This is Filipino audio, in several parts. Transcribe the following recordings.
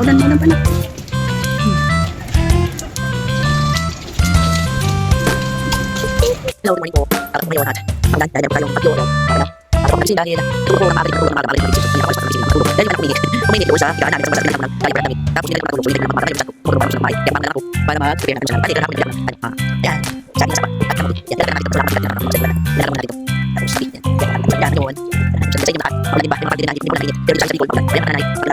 Paulan mo na maaari na maaari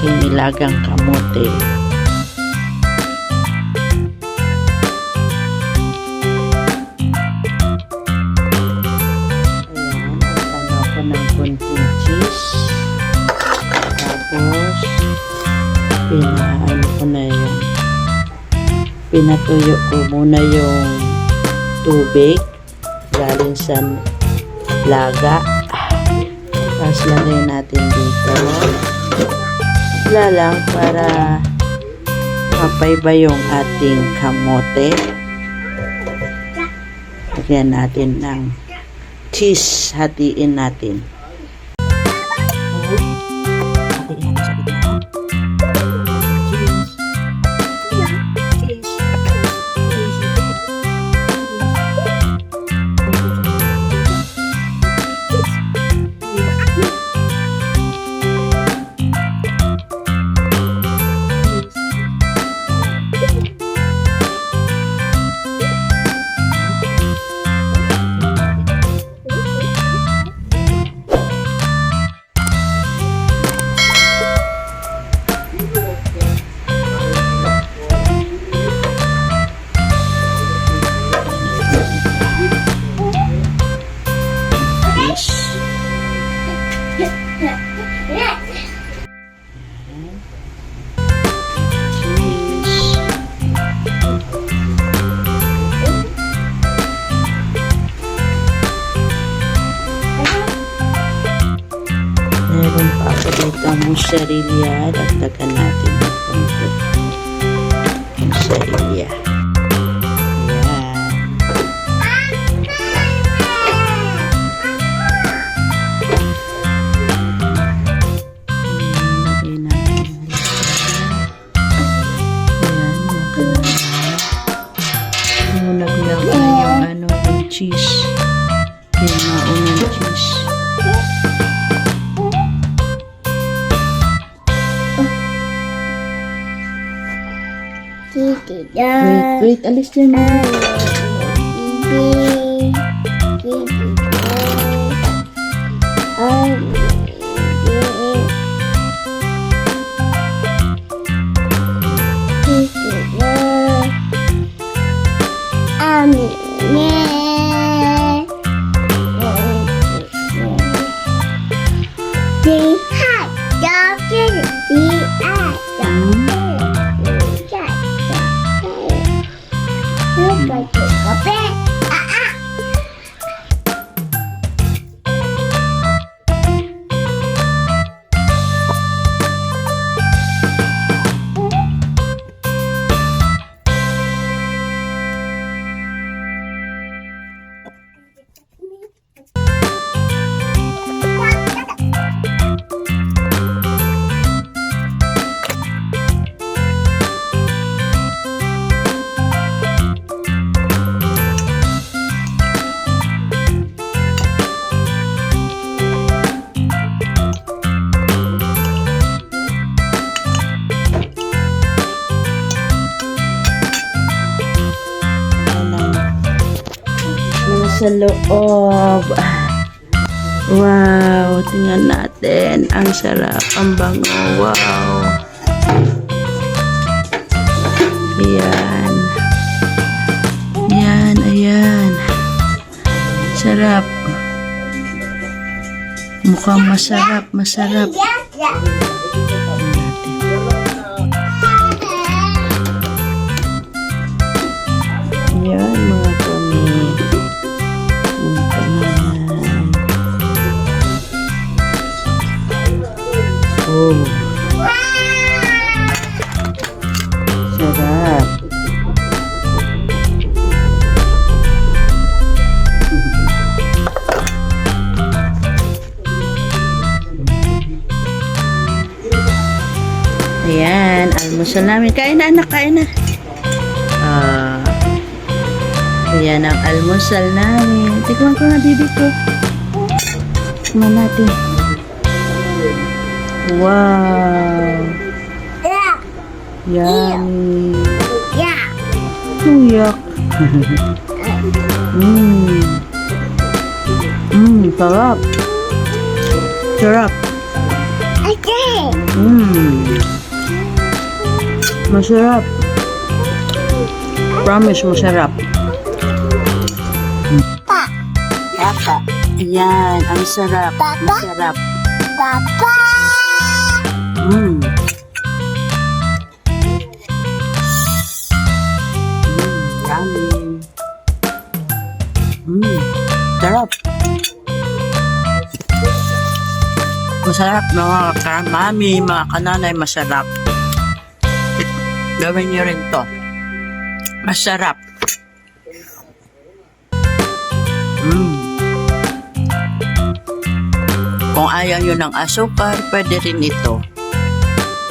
ating nilagang kamote. Ayan, ano ako ng kunting cheese. Tapos, pinaano ko na yung pinatuyo ko muna yung tubig galing sa laga. Tapos lagay natin dito. Wala lang para mapaiba yung ating kamote. Lagyan natin ng cheese. Hatiin natin. Mozzarella. Dagdagan natin ng konti. Yung ano, yung cheese. Yung maunang cheese. Wait, wait, alis na yung Nasa loob. Wow, tingnan natin. Ang sarap, ang bango. Wow. Ayan. Ayan, ayan. Sarap. Mukhang masarap, masarap. Sarap. Ayan, almusal namin. Kain na anak, kain na. Uh, ayan ang almusal namin. Tikman ko nga, bibi ko. Tikman natin. Wow. Yummy. Yeah. Tuyak. Mmm. Mmm, sarap. Sarap. Okay. Mmm. Masarap. Promise, masarap. Pa. Papa. Ayan, ang sarap. Papa? Masarap. Papa. Mmm. Mmm, yummy. Mmm, sarap. Masarap mga kamami, mga kananay, masarap. Gawin niyo rin to. Masarap. Mmm. Kung ayaw nyo ng asukar, pwede rin ito.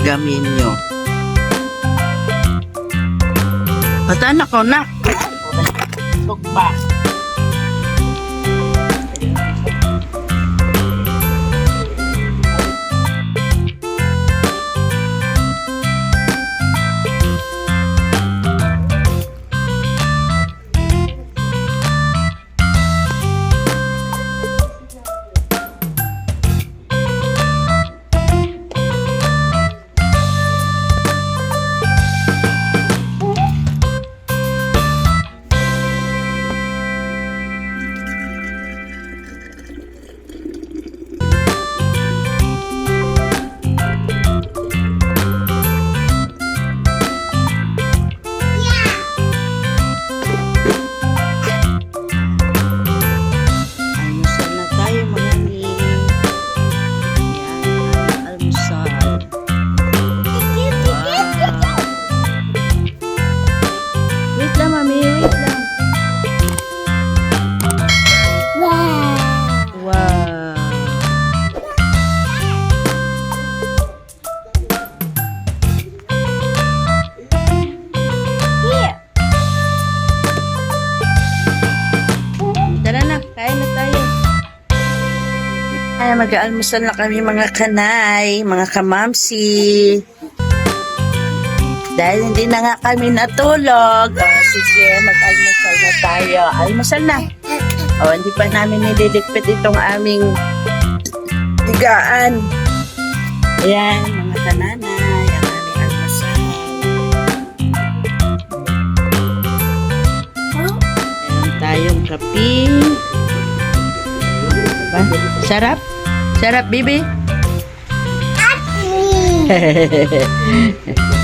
Gamin nyo. Patanak ko na. Tugba. Mag-aalmusal na kami mga kanay, mga kamamsi. Dahil hindi na nga kami natulog. O, sige, mag-almusal na tayo. Almusal na. O, hindi pa namin nililigpit itong aming tigaan. Ayan, mga kananay, ang aming almusal. Meron tayong kape. Diba? Sarap? Sarap, bibi? Apple.